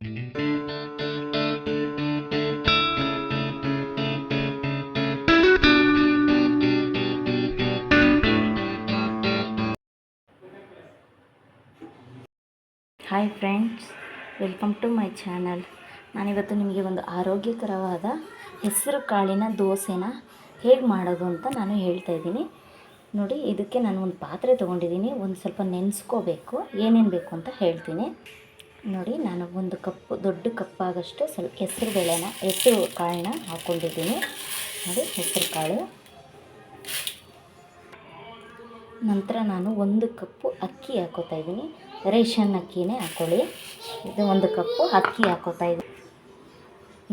Hi friends welcome to my channel ನಾನಿವತ್ತು ನಿಮಗೆ ಒಂದು ಆರೋಗ್ಯಕರವಾದ ಹೆಸರು ಕಾಳಿನ ದೋಸೆನ ಹೇಗೆ ಮಾಡೋದು ಅಂತ ನಾನು ಹೇಳ್ತಾ ಇದ್ದೀನಿ. ನೋಡಿ, ಇದಕ್ಕೆ ನಾನು ಒಂದು ಪಾತ್ರೆ ತೊಗೊಂಡಿದ್ದೀನಿ. ಒಂದು ಸ್ವಲ್ಪ ನೆನೆಸ್ಕೋಬೇಕು, ಏನೇನು ಬೇಕು ಅಂತ ಹೇಳ್ತೀನಿ. ನೋಡಿ, ನಾನು ಒಂದು ಕಪ್ ದೊಡ್ಡ ಕಪ್ಪಾಗಷ್ಟು ಸ್ವಲ್ಪ ಹೆಸರು ಬೇಳೆನ ಹೆಸರು ಕಾಳನ್ನ ಹಾಕ್ಕೊಂಡಿದ್ದೀನಿ ನೋಡಿ, ಹೆಸರು ಕಾಳು. ನಂತರ ನಾನು ಒಂದು ಕಪ್ಪು ಅಕ್ಕಿ ಹಾಕೋತಾ ಇದ್ದೀನಿ. ರೇಷನ್ ಅಕ್ಕಿನೇ ಹಾಕ್ಕೊಳ್ಳಿ ಇದು ಒಂದು ಕಪ್ಪು ಅಕ್ಕಿ ಹಾಕೋತಾ ಇದ್ದೀನಿ.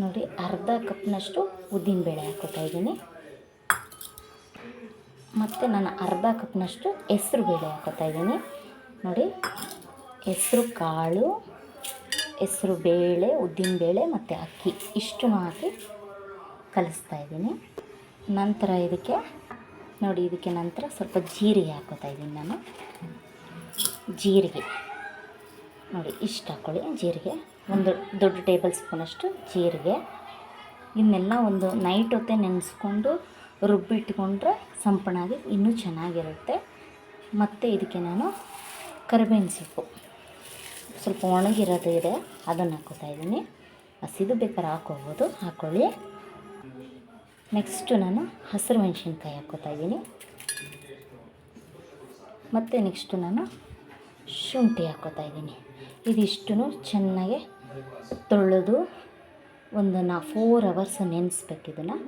ನೋಡಿ, ಅರ್ಧ ಕಪ್ನಷ್ಟು ಉದ್ದಿನಬೇಳೆ ಹಾಕೋತಾ ಇದ್ದೀನಿ. ಮತ್ತು ನಾನು ಅರ್ಧ ಕಪ್ನಷ್ಟು ಹೆಸ್ರು ಬೇಳೆ ಹಾಕೋತಾ ಇದ್ದೀನಿ. ನೋಡಿ, ಹೆಸ್ರು ಕಾಳು. ಹೆಸ್ರು ಬೇಳೆ, ಉದ್ದಿನ ಬೇಳೆ ಮತ್ತು ಅಕ್ಕಿ. ಇಷ್ಟು ಹಾಕಿ ಕಲಿಸ್ತಾ ಇದ್ದೀನಿ. ನಂತರ ಇದಕ್ಕೆ, ನೋಡಿ ಇದಕ್ಕೆ ನಂತರ ಸ್ವಲ್ಪ ಜೀರಿಗೆ ಹಾಕೋತಾ ಇದ್ದೀನಿ ನಾನು. ಜೀರಿಗೆ. ನೋಡಿ, ಇಷ್ಟು ಹಾಕ್ಕೊಳ್ಳಿ ಜೀರಿಗೆ. ಒಂದು ದೊಡ್ಡ ಟೇಬಲ್ ಸ್ಪೂನಷ್ಟು ಜೀರಿಗೆ. ಇದನ್ನೆಲ್ಲ ಒಂದು ನೈಟ್ ಹೊತ್ತೆ ನೆನೆಸ್ಕೊಂಡು ರುಬ್ಬಿಟ್ಕೊಂಡ್ರೆ ಸಂಪಣಾಗಿ ಇನ್ನೂ ಚೆನ್ನಾಗಿರುತ್ತೆ. ಮತ್ತು ಇದಕ್ಕೆ ನಾನು ಕರಿಬೇವಿನ ಸೊಪ್ಪು. ಸ್ವಲ್ಪ ಒಣಗಿರೋದು ಇದೆ, ಅದನ್ನು ಹಾಕೋತಾ ಇದ್ದೀನಿ. ಹಸಿದು ಬೇಕಾದ್ರೆ ಹಾಕೋಬೋದು ಹಾಕ್ಕೊಳ್ಳಿ ನೆಕ್ಸ್ಟು ನಾನು ಹಸಿರು ಮೆಣಸಿನ್ಕಾಯಿ ಹಾಕೋತಾ ಇದ್ದೀನಿ. ಮತ್ತು ನೆಕ್ಸ್ಟು ನಾನು ಶುಂಠಿ ಹಾಕೋತಾ ಇದ್ದೀನಿ. ಇದಿಷ್ಟು ಚೆನ್ನಾಗಿ ತೊಳೆದು ಒಂದು ನಾ ಫೋರ್ ಅವರ್ಸ್ ನೆನೆಸ್ಬೇಕು ಇದನ್ನು.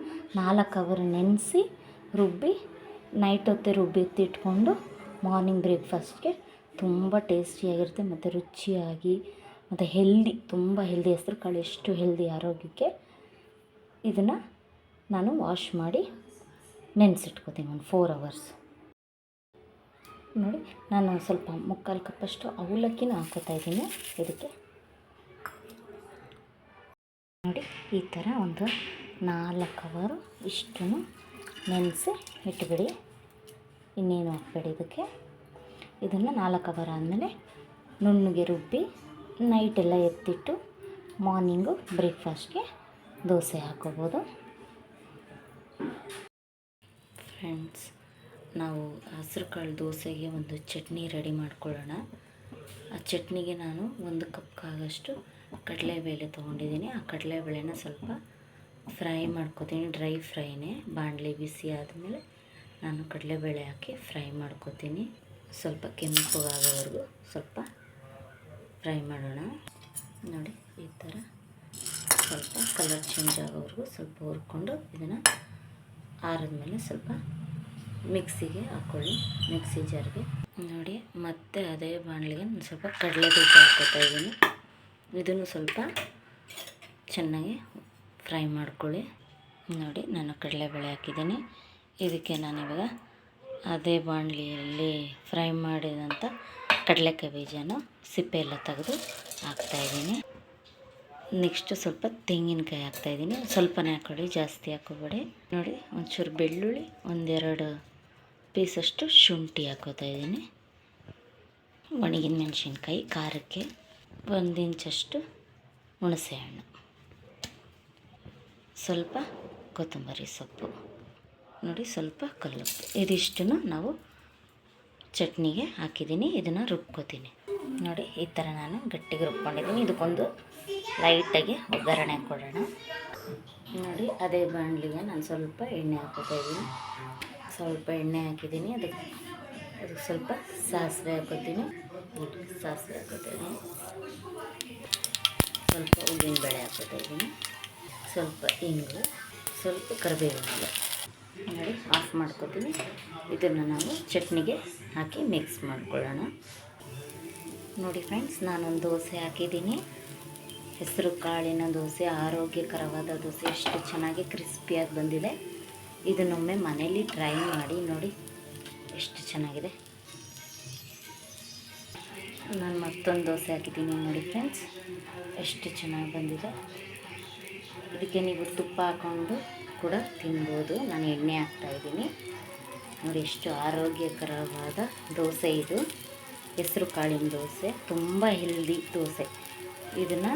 ನಾಲ್ಕು ಅವರ್ ನೆನೆಸಿ ರುಬ್ಬಿ ನೈಟ್ ಹೊತ್ತೆ ರುಬ್ಬಿ ಎತ್ತಿಟ್ಕೊಂಡು ಮಾರ್ನಿಂಗ್ ಬ್ರೇಕ್ಫಾಸ್ಟ್ಗೆ ತುಂಬ ಟೇಸ್ಟಿಯಾಗಿರುತ್ತೆ ಮತ್ತು ರುಚಿಯಾಗಿ ಮತ್ತು ಹೆಲ್ದಿ, ತುಂಬ ಹೆಲ್ದಿ ಹೆಸ್ರು ಕಾಳು, ಎಷ್ಟು ಹೆಲ್ದಿ ಆರೋಗ್ಯಕ್ಕೆ ಇದನ್ನು ನಾನು ವಾಶ್ ಮಾಡಿ ನೆನೆಸಿಟ್ಕೋತೀನಿ ಒಂದು ಫೋರ್ ಅವರ್ಸ್. ನೋಡಿ, ನಾನು ಸ್ವಲ್ಪ ಮುಕ್ಕಾಲು ಕಪ್ಪಷ್ಟು ಅವಲಕ್ಕಿನ ಹಾಕೋತಾ ಇದ್ದೀನಿ ಇದಕ್ಕೆ. ನೋಡಿ, ಈ ಥರ ಒಂದು ನಾಲ್ಕು ಅವರು ಇಷ್ಟು ನೆನೆಸಿ ಇಟ್ಬಿಡಿ. ಇನ್ನೇನು ಹಾಕ್ಬೇಡಿ ಇದಕ್ಕೆ? ಇದನ್ನು ನಾಲ್ಕು ಅವರ್ ಆದಮೇಲೆ ನುಣ್ಣಗೆ ರುಬ್ಬಿ ನೈಟೆಲ್ಲ ಎತ್ತಿಟ್ಟು ಮಾರ್ನಿಂಗು ಬ್ರೇಕ್ಫಾಸ್ಟ್ಗೆ ದೋಸೆ ಹಾಕೋಬೋದು. ಫ್ರೆಂಡ್ಸ್ ನಾವು ಹಸಿರು ಕಾಳು ದೋಸೆಗೆ ಒಂದು ಚಟ್ನಿ ರೆಡಿ ಮಾಡ್ಕೊಳ್ಳೋಣ. ಆ ಚಟ್ನಿಗೆ ನಾನು ಒಂದು ಕಪ್ಗಾಗಷ್ಟು ಕಡಲೆಬೇಳೆ ತೊಗೊಂಡಿದ್ದೀನಿ. ಆ ಕಡಲೆಬೇಳೆನ ಸ್ವಲ್ಪ ಫ್ರೈ ಮಾಡ್ಕೋತೀನಿ. ಡ್ರೈ ಫ್ರೈನೇ ಬಾಣಲೆ ಬಿಸಿ ಆದಮೇಲೆ ನಾನು ಕಡಲೆಬೇಳೆ ಹಾಕಿ ಫ್ರೈ ಮಾಡ್ಕೋತೀನಿ. ಸ್ವಲ್ಪ ಕೆಂಪಗಾಗೋವರೆಗೂ ಸ್ವಲ್ಪ ಫ್ರೈ ಮಾಡೋಣ. ನೋಡಿ, ಈ ಥರ ಸ್ವಲ್ಪ ಕಲರ್ ಚೇಂಜ್ ಆಗೋವರೆಗೂ ಸ್ವಲ್ಪ ಹುರ್ಕೊಂಡು ಇದನ್ನು ಆರಿದ್ಮೇಲೆ ಸ್ವಲ್ಪ ಮಿಕ್ಸಿಗೆ ಹಾಕ್ಕೊಳ್ಳಿ ಮಿಕ್ಸಿ ಜಾರ್ಗೆ. ನೋಡಿ, ಮತ್ತೆ ಅದೇ ಬಾಣಲಿಗೆ ನಾನು ಸ್ವಲ್ಪ ಕಡಲೆ ಬೀಜ ಹಾಕೋತಾ ಇದ್ದೀನಿ. ಇದನ್ನು ಸ್ವಲ್ಪ ಚೆನ್ನಾಗಿ ಫ್ರೈ ಮಾಡ್ಕೊಳ್ಳಿ. ನೋಡಿ, ನಾನು ಕಡಲೆಬೇಳೆ ಹಾಕಿದ್ದೀನಿ. ಇದಕ್ಕೆ ನಾನಿವಾಗ ಅದೇ ಬಾಣಲಿಯಲ್ಲಿ ಫ್ರೈ ಮಾಡಿದಂಥ ಕಡಲೆಕಾಯಿ ಬೀಜನ ಸಿಪ್ಪೆ ಎಲ್ಲ ತೆಗೆದು ಹಾಕ್ತಾಯಿದ್ದೀನಿ ನೆಕ್ಸ್ಟು ಸ್ವಲ್ಪ ತೆಂಗಿನಕಾಯಿ ಹಾಕ್ತಾಯಿದ್ದೀನಿ ಸ್ವಲ್ಪನೇ ಹಾಕ್ಕೊಳ್ಳಿ ಜಾಸ್ತಿ ಹಾಕೋಬೇಡಿ ನೋಡಿ, ಒಂಚೂರು ಬೆಳ್ಳುಳ್ಳಿ, ಒಂದೆರಡು ಪೀಸಷ್ಟು ಶುಂಠಿ ಹಾಕೋತಾ ಇದ್ದೀನಿ. ಒಣಗಿನ ಮೆಣಸಿನ್ಕಾಯಿ ಖಾರಕ್ಕೆ ಒಂದು ಇಂಚಷ್ಟು ಹುಣಸೆ ಹಣ್ಣು ಸ್ವಲ್ಪ ಕೊತ್ತಂಬರಿ ಸೊಪ್ಪು. ನೋಡಿ ಸ್ವಲ್ಪ ಕಲ್ಲುಪ್ಪು ಇದಿಷ್ಟನ್ನು ನಾವು ಚಟ್ನಿಗೆ ಹಾಕಿದ್ದೀನಿ. ಇದನ್ನು ರುಬ್ಕೋತೀನಿ. ನೋಡಿ, ಈ ಥರ ನಾನು ಗಟ್ಟಿಗೆ ರುಬ್ಕೊಂಡಿದ್ದೀನಿ. ಇದಕ್ಕೊಂದು ಲೈಟಾಗಿ ಒಗ್ಗರಣೆ ಕೊಡೋಣ. ನೋಡಿ, ಅದೇ ಬಾಣಲಿಗೆ ನಾನು ಸ್ವಲ್ಪ ಎಣ್ಣೆ ಹಾಕೋತಾ ಇದ್ದೀನಿ. ಸ್ವಲ್ಪ ಎಣ್ಣೆ ಹಾಕಿದ್ದೀನಿ. ಅದಕ್ಕೆ ಅದಕ್ಕೆ ಸ್ವಲ್ಪ ಸಾಸಿವೆ ಹಾಕೋತೀನಿ. ಸಾಸಿವೆ ಹಾಕೋತೀನಿ ಸ್ವಲ್ಪ ಉದ್ದಿನಬೇಳೆ ಹಾಕೋತಾ ಇದ್ದೀನಿ. ಸ್ವಲ್ಪ ಇಂಗು, ಸ್ವಲ್ಪ ಕರಿಬೇವಿನ ನೋಡಿ ಆಫ್ ಮಾಡ್ಕೊತೀನಿ. ಇದನ್ನು ನಾವು ಚಟ್ನಿಗೆ ಹಾಕಿ ಮಿಕ್ಸ್ ಮಾಡ್ಕೊಳ್ಳೋಣ. ನೋಡಿ ಫ್ರೆಂಡ್ಸ್ ನಾನೊಂದು ದೋಸೆ ಹಾಕಿದ್ದೀನಿ. ಹೆಸರು ಕಾಳಿನ ದೋಸೆ, ಆರೋಗ್ಯಕರವಾದ ದೋಸೆ, ಎಷ್ಟು ಚೆನ್ನಾಗಿ ಕ್ರಿಸ್ಪಿಯಾಗಿ ಬಂದಿದೆ. ಇದನ್ನೊಮ್ಮೆ ಮನೇಲಿ ಟ್ರೈ ಮಾಡಿ ನೋಡಿ, ಎಷ್ಟು ಚೆನ್ನಾಗಿದೆ. ನಾನು ಮತ್ತೊಂದು ದೋಸೆ ಹಾಕಿದ್ದೀನಿ ನೋಡಿ ಫ್ರೆಂಡ್ಸ್ ಎಷ್ಟು ಚೆನ್ನಾಗಿ ಬಂದಿದೆ. ಇದಕ್ಕೆ ನೀವು ತುಪ್ಪ ಹಾಕ್ಕೊಂಡು ಕೂಡ ತಿನ್ಬೋದು. ನಾನು ಎಣ್ಣೆ ಹಾಕ್ತಾಯಿದ್ದೀನಿ ನೋಡಿ, ಎಷ್ಟು ಆರೋಗ್ಯಕರವಾದ ದೋಸೆ ಇದು. ಹೆಸರು ಕಾಳಿನ ದೋಸೆ. ತುಂಬ ಹೆಲ್ದಿ ದೋಸೆ. ಇದನ್ನು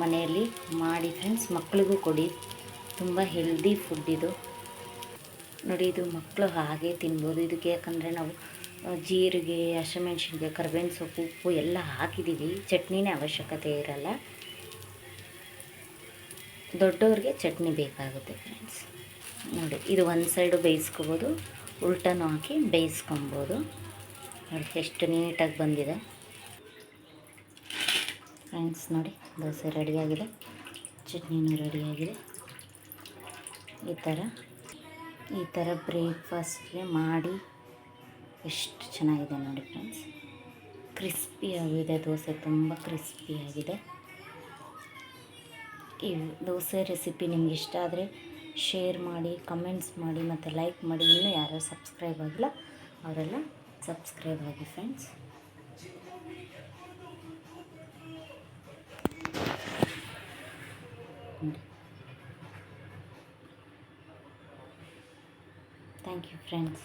ಮನೆಯಲ್ಲಿ ಮಾಡಿ ಫ್ರೆಂಡ್ಸ್ ಮಕ್ಕಳಿಗೂ ಕೊಡಿ. ತುಂಬ ಹೆಲ್ದಿ ಫುಡ್ ಇದು. ನೋಡಿ, ಇದು ಮಕ್ಕಳು ಹಾಗೆ ತಿನ್ಬೋದು. ಇದಕ್ಕೆ ಯಾಕಂದರೆ ನಾವು ಜೀರಿಗೆ, ಹಸಿಮೆಣ್ಸಿನ್ಕಾಯಿ, ಕರ್ಬೇವಿನ ಸೊಪ್ಪು, ಉಪ್ಪು ಎಲ್ಲ ಹಾಕಿದ್ದೀವಿ. ಚಟ್ನಿನೇ ಅವಶ್ಯಕತೆ ಇರಲ್ಲ. ದೊಡ್ಡವ್ರಿಗೆ ಚಟ್ನಿ ಬೇಕಾಗುತ್ತೆ ಫ್ರೆಂಡ್ಸ್ ನೋಡಿ, ಇದು ಒಂದು ಸೈಡು ಬೇಯಿಸ್ಕೋಬೋದು, ಉಲ್ಟನೂ ಹಾಕಿ ಬೇಯಿಸ್ಕೊಬೋದು. ನೋಡಿ, ಎಷ್ಟು ನೀಟಾಗಿ ಬಂದಿದೆ. ಫ್ರೆಂಡ್ಸ್ ನೋಡಿ, ದೋಸೆ ರೆಡಿಯಾಗಿದೆ, ಚಟ್ನಿನೂ ರೆಡಿಯಾಗಿದೆ. ಈ ಥರ ಈ ಥರ ಬ್ರೇಕ್ಫಾಸ್ಟ್ಗೆ ಮಾಡಿ ಎಷ್ಟು ಚೆನ್ನಾಗಿದೆ ನೋಡಿ ಫ್ರೆಂಡ್ಸ್ ಕ್ರಿಸ್ಪಿಯಾಗಿದೆ, ದೋಸೆ ತುಂಬ ಕ್ರಿಸ್ಪಿಯಾಗಿದೆ. ಈ ದೋಸೆ ರೆಸಿಪಿ ನಿಮ್ಗೆ ಇಷ್ಟ ಆದರೆ ಶೇರ್ ಮಾಡಿ ಕಮೆಂಟ್ಸ್ ಮಾಡಿ ಮತ್ತು ಲೈಕ್ ಮಾಡಿ. ಇನ್ನೂ ಯಾರು ಸಬ್ಸ್ಕ್ರೈಬ್ ಆಗಿಲ್ಲ, ಅವರೆಲ್ಲ ಸಬ್ಸ್ಕ್ರೈಬ್ ಆಗಿ ಫ್ರೆಂಡ್ಸ್ ಥ್ಯಾಂಕ್ ಯು ಫ್ರೆಂಡ್ಸ್